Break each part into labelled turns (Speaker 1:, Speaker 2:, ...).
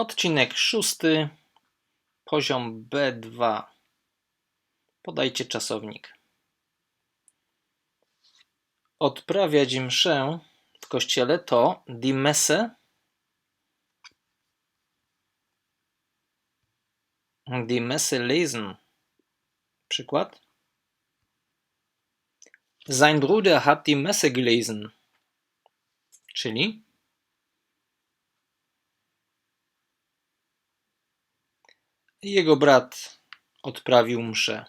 Speaker 1: Odcinek szósty, poziom B2. Podajcie czasownik. Odprawiać mszę w kościele to die Messe, die Messe lesen. Przykład. Sein Bruder hat die Messe gelesen. Czyli Jego brat odprawił mszę.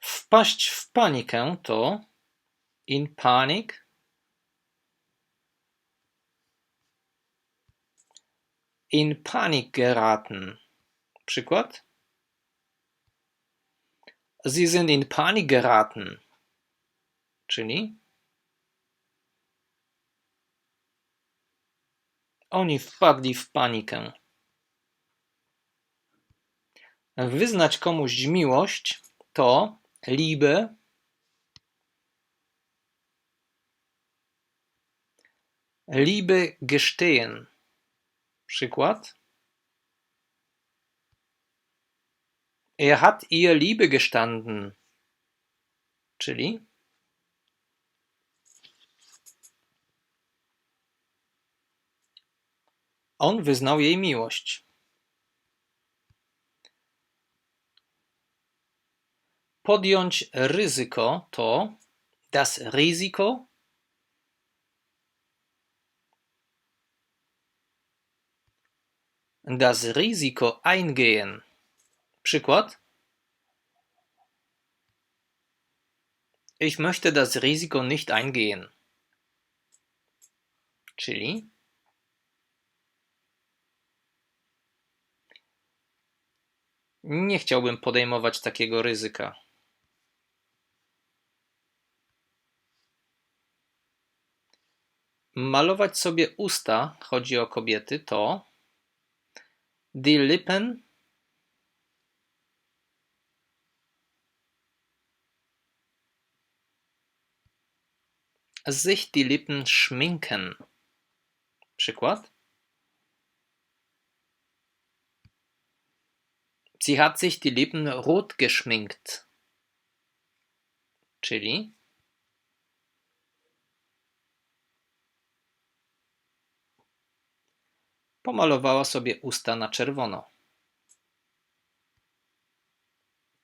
Speaker 1: Wpaść w panikę to in panik. In Panik geraten. Przykład. Sie sind in Panik geraten. Czyli oni wpadli w panikę. Wyznać komuś miłość to Liebe Liebe gestehen. Przykład. Er hat ihr Liebe gestanden. Czyli on wyznał jej miłość. Podjąć ryzyko to das Risiko das Risiko eingehen. Przykład. Ich möchte das Risiko nicht eingehen. Czyli nie chciałbym podejmować takiego ryzyka. Malować sobie usta, chodzi o kobiety, to die Lippen sich die Lippen schminken. Przykład. Sie hat sich die Lippen rot geschminkt. Czyli Pomalowała sobie usta na czerwono.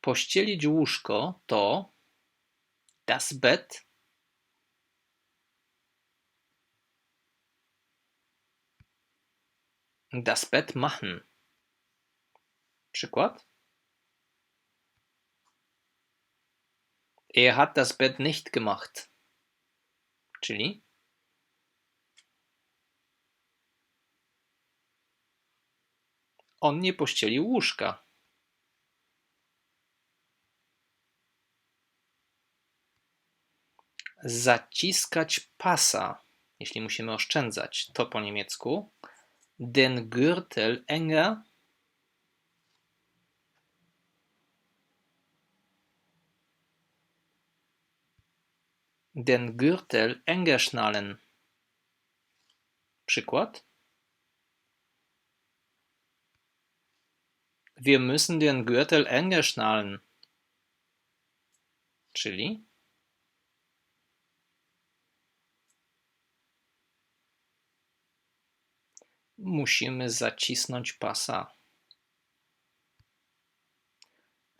Speaker 1: Pościelić łóżko to das Bett das Bett machen. Przykład. Er hat das Bett nicht gemacht. Czyli On nie pościelił łóżka. Zaciskać pasa, jeśli musimy oszczędzać, to po niemiecku. Den Gürtel enger. Den Gürtel enger schnallen. Przykład. Wir müssen den Gürtel enger schnallen. Czyli musimy zacisnąć pasa.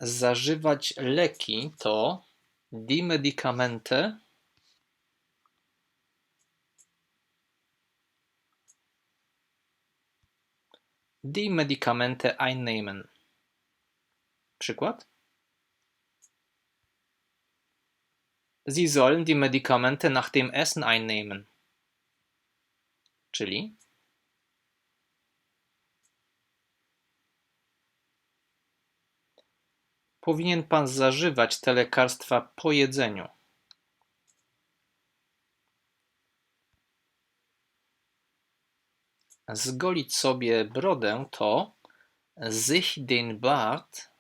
Speaker 1: Zażywać leki to die Medikamente die Medikamente einnehmen. Przykład. Sie sollen die Medikamente nach dem Essen einnehmen. Czyli powinien pan zażywać te lekarstwa po jedzeniu. Zgolić sobie brodę to sich den Bart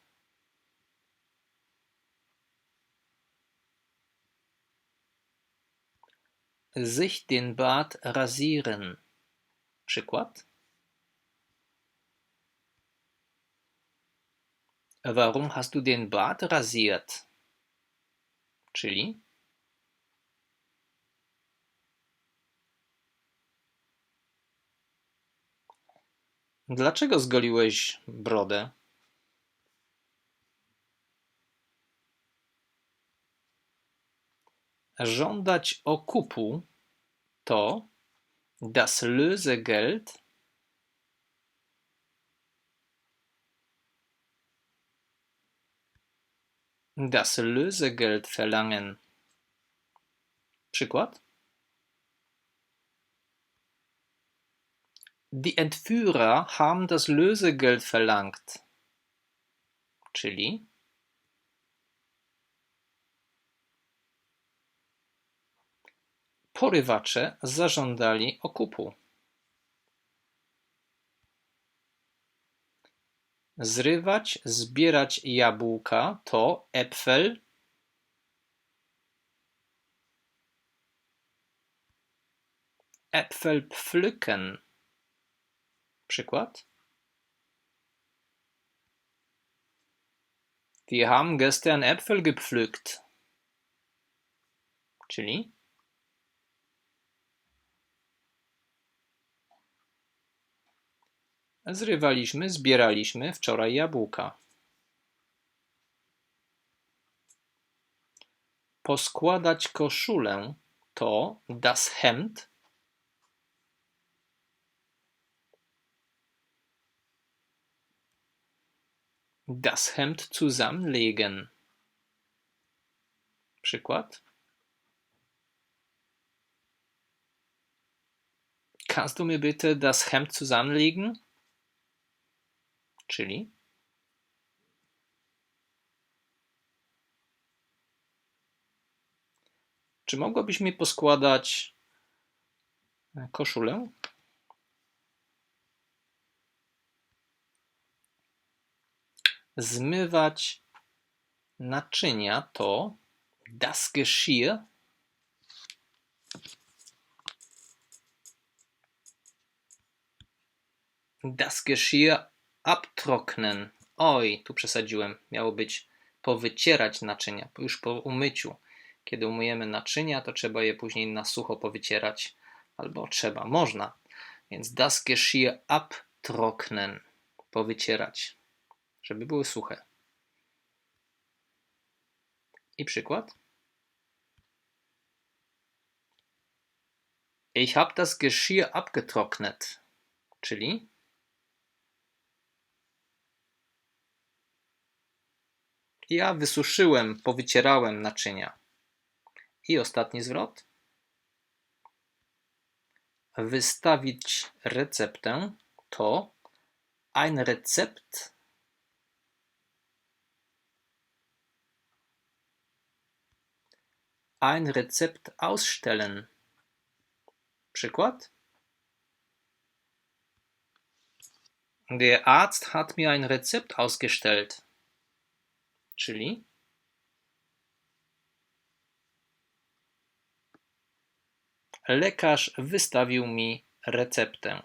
Speaker 1: sich den Bart rasieren. Przykład. Warum hast du den Bart rasiert? Czyli Dlaczego zgoliłeś brodę? Żądać okupu to das Lösegeld das Lösegeld verlangen. Przykład? Die Entführer haben das Lösegeld verlangt. Czyli porywacze zażądali okupu. Zrywać, zbierać jabłka to Äpfel Äpfel pflücken. Przykład. Wir haben gestern Äpfel gepflückt. Czyli Zrywaliśmy, zbieraliśmy wczoraj jabłka. Poskładać koszulę to das Hemd. Das Hemd zusammenlegen. Przykład. Kannst du mir bitte das Hemd zusammenlegen? Czyli Czy mogłabyś mi poskładać koszulę? Zmywać naczynia to das Geschirr. Das Geschirr abtrocknen. Oj, tu przesadziłem. Miało być powycierać naczynia, już po umyciu. Kiedy umyjemy naczynia, to trzeba je później na sucho powycierać. Albo trzeba, można. Więc das Geschirr abtrocknen. Powycierać, żeby były suche. I przykład. Ich habe das Geschirr abgetrocknet. Czyli Ja wysuszyłem, powycierałem naczynia. I ostatni zwrot. Wystawić receptę to ein Rezept ein Rezept ausstellen. Przykład. Der Arzt hat mir ein Rezept ausgestellt. Czyli lekarz wystawił mi receptę.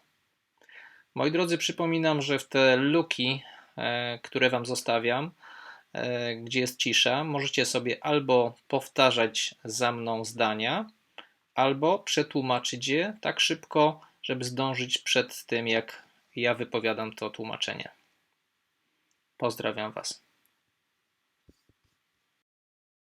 Speaker 1: Moi drodzy, przypominam, że w te luki, e, które Wam zostawiam, e, gdzie jest cisza, możecie sobie albo powtarzać za mną zdania, albo przetłumaczyć je tak szybko, żeby zdążyć przed tym, jak ja wypowiadam to tłumaczenie. Pozdrawiam Was.